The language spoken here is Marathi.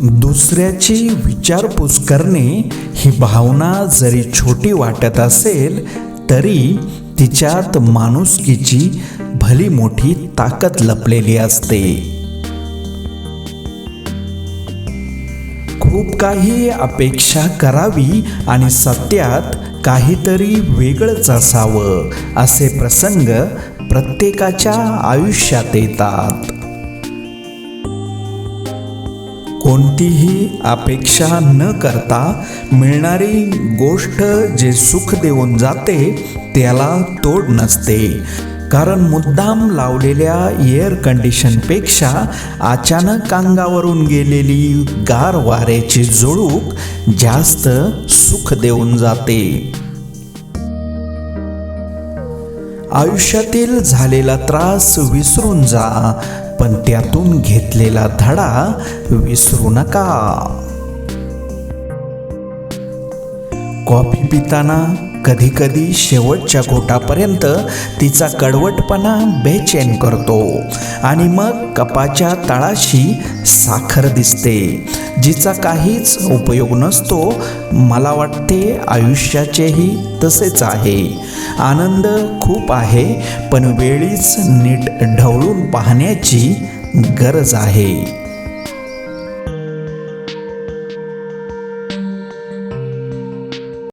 दुसऱ्याची विचारपूस करणे ही भावना जरी छोटी वाटत असेल तरी तिच्यात माणुसकीची भली मोठी ताकद लपलेली असते. खूप काही अपेक्षा करावी आणि सत्यात काहीतरी वेगळंच असावं असे प्रसंग प्रत्येकाच्या आयुष्यात येतात. कोणतीही अपेक्षा न करता मिळणारी गोष्ट जे सुख देऊन जाते त्याला तोड नसते. कारण मुद्दाम लावलेल्या एअर कंडिशनपेक्षा अचानक अंगावरून गेलेली गार वाऱ्याची जुळूक जास्त सुख देऊन जाते. आयुष्यातील झालेला त्रास विसरून जा पण त्यातून घेतलेला धडा विसरू नका. कॉफी पिताना कधीकधी शेवटच्या घोटापर्यंत तिचा कडवटपणा बेचैन करतो. आणि मग कपाच्या तळाशी साखर दिसते जिचा काहीच उपयोग नसतो. मला वाटते आयुष्याचेही तसेच आहे. आनंद खूप आहे पण वेळीच नीट ढवळून पाहण्याची गरज आहे.